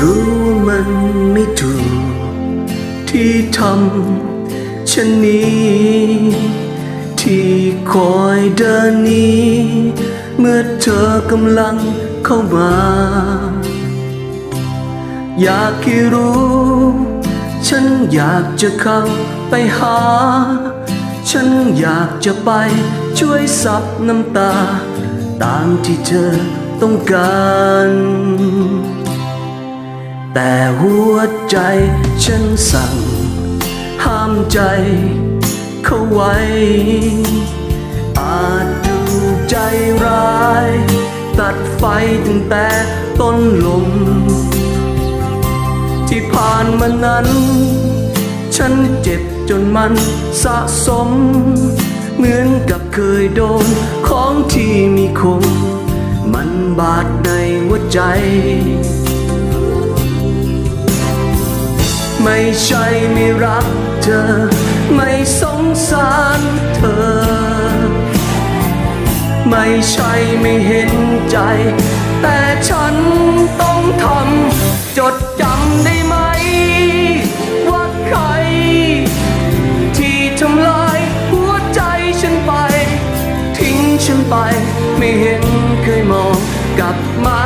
รู้ว่ามันไม่ถูก ที่ทำเช่นนี้ ที่คอยเดินหนี้ เมื่อเธอกำลังเข้ามา อยากให้รู้ ฉันอยากจะเข้าไปหา ฉันอยากจะไปช่วยซับน้ำตา ตามที่เธอต้องการ แต่หัวใจฉันสั่ง ห้ามใจเขาไว้ อาจดูใจร้าย ตัดไฟตั้งแต่ต้นลม ที่ผ่านมานั้น ฉันเจ็บจนมันสะสม เหมือนกับเคยโดนของที่มีคม มันบาดในหัวใจ ไม่ใช่ไม่รักเธอ ไม่สงสารเธอ ไม่ใช่ไม่เห็นใจ แต่ฉันต้องทำจดจำได้ไหม ว่าใคร ที่ทำลายหัวใจฉันไป ทิ้งฉันไป ไม่เห็นเคยมองกลับมา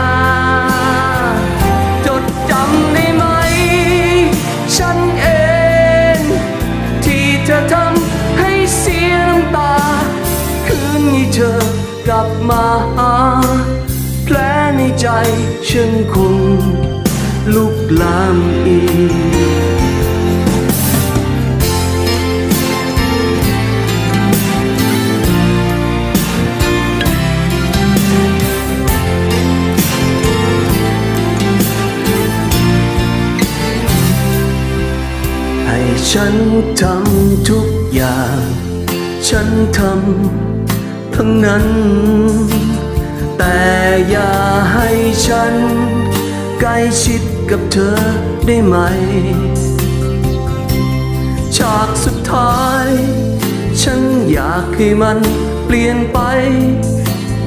ฉันคงลุกลามอีกให้ฉันทำทุกอย่าง ฉันทำทั้งนั้น แต่อย่าให้ฉัน ใกล้ชิดกับเธอได้ไหม ฉากสุดท้าย ฉันอยากให้มันเปลี่ยนไป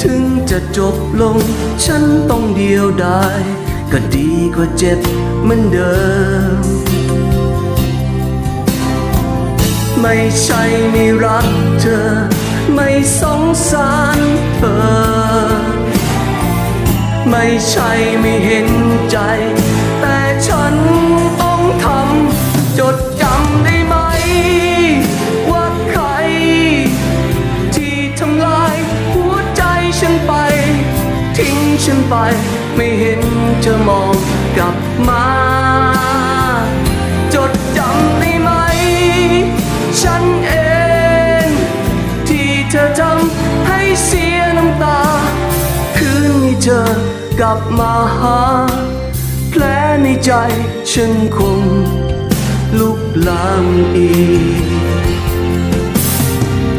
ถึงจะจบลง ฉันต้องเดียวดายก็ดีกว่าเจ็บเหมือนเดิม ไม่ใช่ไม่รักเธอ ไม่สงสารเธอ ไม่ใช่ไม่เห็นใจ แต่ฉันต้องทำจดจำได้ไหม ว่าใคร ที่ทำลายหัวใจฉันไป ทิ้งฉันไป ไม่เห็นจะมองกลับมา เธอกลับมาหา แผลในใจฉันคงลุกลามอีก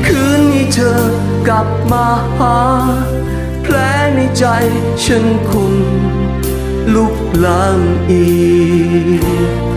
คืนนี้เธอกลับมาหา แผลในใจฉันคงลุกลามอีก